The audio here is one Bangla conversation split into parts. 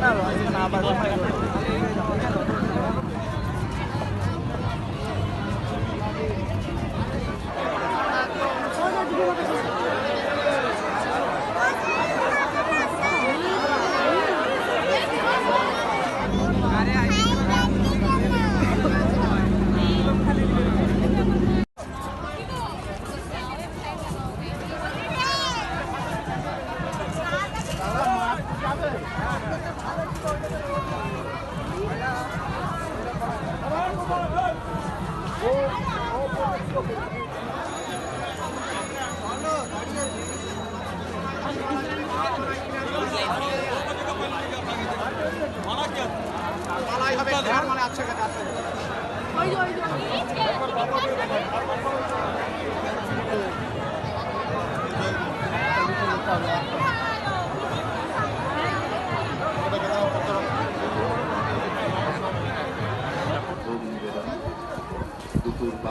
那我还是拿吧这太 ভোগ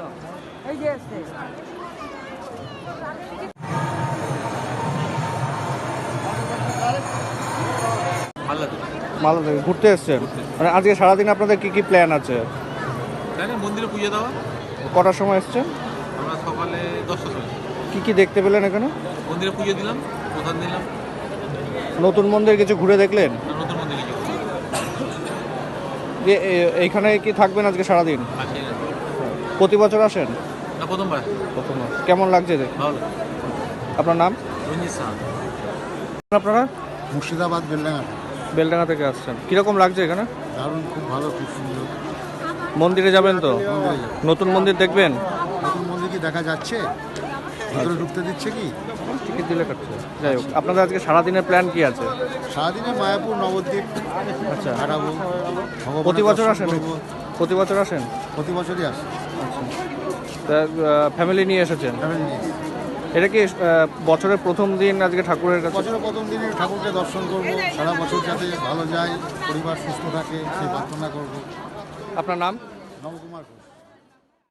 পারছিস না মালদা থেকে ঘুরতে এসছেন? মানে আজকে সারাদিন আপনাদের কি কি প্ল্যান আছে? মন্দিরে পুজো দেওয়া। কটার সময় এসছেন? আমরা সকালে দশটার সময়। কি কি দেখতে পেলেন এখানে? মন্দিরে পুজো দিলাম প্রধান দিলাম নতুন মন্দির কিছু ঘুরে দেখলেন? নতুন মন্দিরে যে এইখানে কি থাকবেন আজকে সারাদিন? না প্রতি বছর আসেন? না প্রথমবার। প্রথমবার। কেমন লাগছে দেখে? ভালো। আপনার নাম? রঞ্জিত সাহা। আপনারা? মুর্শিদাবাদ বেলডাঙ্গাতে বেলডাঙ্গা থেকে আসছেন। কীরকম লাগছে এখানে? দারুণ খুব ভালো খুব সুন্দর। মন্দিরে যাবেন তো? নতুন মন্দির দেখবেন? নতুন মন্দির কি দেখা যাচ্ছে? ভিতরে ঢুকতে দিচ্ছে কি? টিকিট দিলে কাটছে। যাই হোক আপনাদের আজকে সারাদিনের প্ল্যান কি আছে? সারাদিনে মায়াপুর নবদ্বীপ আচ্ছা। কাটাবো প্রতি বছর আসেন? প্রতি বছর আসেন? প্রতি বছরই আসে। তা ফ্যামিলি নিয়ে এসেছেন? ফ্যামিলি নিয়ে এটা কি বছরের প্রথম দিন আজকে ঠাকুরের কাছে? বছরের প্রথম দিনে ঠাকুরকে দর্শন করব সারা বছর যাতে ভালো যায় পরিবার সুস্থ থাকে সেই প্রার্থনা করব। আপনার নাম? নবকুমার।